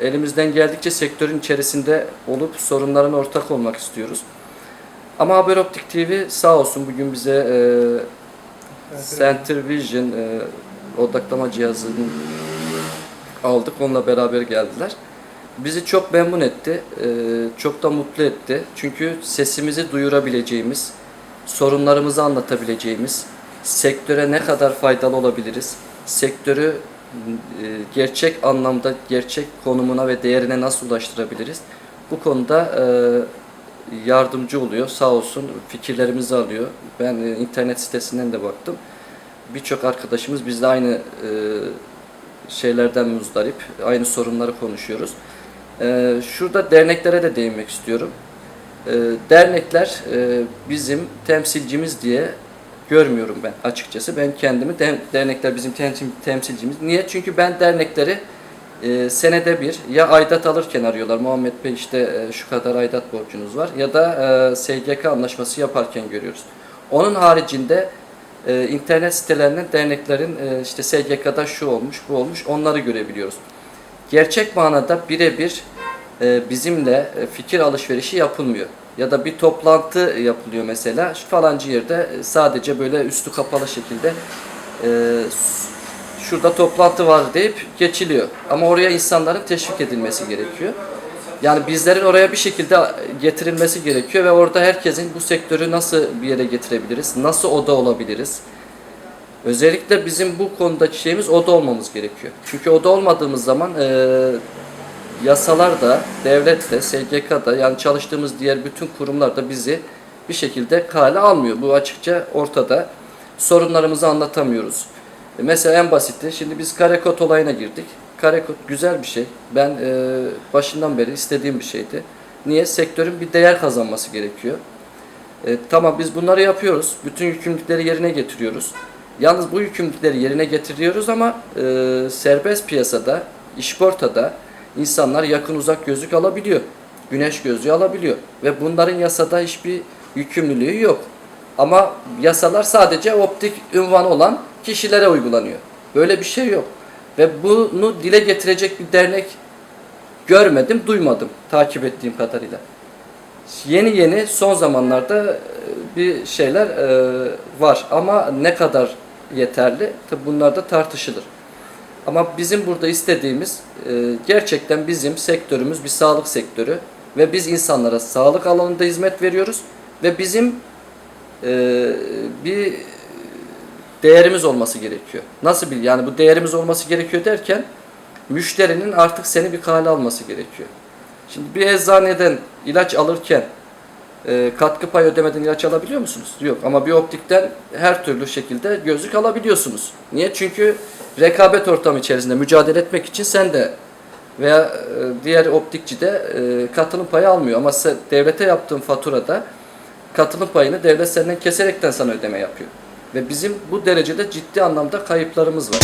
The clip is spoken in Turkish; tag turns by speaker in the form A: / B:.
A: Elimizden geldikçe sektörün içerisinde olup sorunların ortak olmak istiyoruz. Ama Haber Optik TV sağ olsun bugün bize e, Center Vision e, odaklama cihazını aldık. Onunla beraber geldiler. Bizi çok memnun etti. e, çok da mutlu etti. Çünkü sesimizi duyurabileceğimiz, sorunlarımızı anlatabileceğimiz, sektöre ne kadar faydalı olabiliriz, sektörü gerçek anlamda gerçek konumuna ve değerine nasıl ulaştırabiliriz? Bu konuda e, yardımcı oluyor. Sağ olsun fikirlerimizi alıyor. Ben e, internet sitesinden de baktım. Birçok arkadaşımız bizle aynı e, şeylerden muzdarip, aynı sorunları konuşuyoruz. E, şurada derneklere de değinmek istiyorum. E, dernekler e, bizim temsilcimiz diye görmüyorum ben açıkçası. Ben kendimi de- dernekler bizim temsil, temsilcimiz. Niye? Çünkü ben dernekleri e, senede bir ya aidat alırken arıyorlar. Muhammed Bey işte e, şu kadar aidat borcunuz var ya da e, SGK anlaşması yaparken görüyoruz. Onun haricinde e, internet sitelerinin derneklerin e, işte SGK'da şu olmuş bu olmuş onları görebiliyoruz. Gerçek manada birebir e, bizimle e, fikir alışverişi yapılmıyor. Ya da bir toplantı yapılıyor mesela şu falancı yerde e, sadece böyle üstü kapalı şekilde e, şurada toplantı var deyip geçiliyor. Ama oraya insanların teşvik edilmesi gerekiyor. Yani bizlerin oraya bir şekilde getirilmesi gerekiyor ve orada herkesin bu sektörü nasıl bir yere getirebiliriz, nasıl oda olabiliriz, Özellikle bizim bu konudaki şeyimiz oda olmamız gerekiyor. Çünkü oda olmadığımız zaman e, yasalar da, devlet de, SGK da yani çalıştığımız diğer bütün kurumlar da bizi bir şekilde kale almıyor. Bu açıkça ortada. Sorunlarımızı anlatamıyoruz. E, mesela en basiti, şimdi biz karekod olayına girdik. Karekod güzel bir şey. Ben e, başından beri istediğim bir şeydi. Niye? Sektörün bir değer kazanması gerekiyor. E, tamam biz bunları yapıyoruz. Bütün yükümlülükleri yerine getiriyoruz. Yalnız bu yükümlülükleri yerine getiriyoruz ama e, serbest piyasada, işportada insanlar yakın uzak gözlük alabiliyor. Güneş gözlüğü alabiliyor. Ve bunların yasada hiçbir yükümlülüğü yok. Ama yasalar sadece optik ünvan olan kişilere uygulanıyor. Böyle bir şey yok. Ve bunu dile getirecek bir dernek görmedim, duymadım takip ettiğim kadarıyla. Yeni yeni son zamanlarda e, bir şeyler e, var ama ne kadar yeterli tabi bunlar da tartışılır. Ama bizim burada istediğimiz e, gerçekten bizim sektörümüz bir sağlık sektörü ve biz insanlara sağlık alanında hizmet veriyoruz ve bizim e, bir değerimiz olması gerekiyor. Nasıl bir yani bu değerimiz olması gerekiyor derken müşterinin artık seni bir kale alması gerekiyor. Şimdi bir eczaneden ilaç alırken e, katkı pay ödemeden ilaç alabiliyor musunuz? Yok ama bir optikten her türlü şekilde gözlük alabiliyorsunuz. Niye? Çünkü rekabet ortamı içerisinde mücadele etmek için sen de veya e, diğer optikçi de e, katılım payı almıyor. Ama sen devlete yaptığın faturada katılım payını devlet senden keserekten sana ödeme yapıyor. Ve bizim bu derecede ciddi anlamda kayıplarımız var.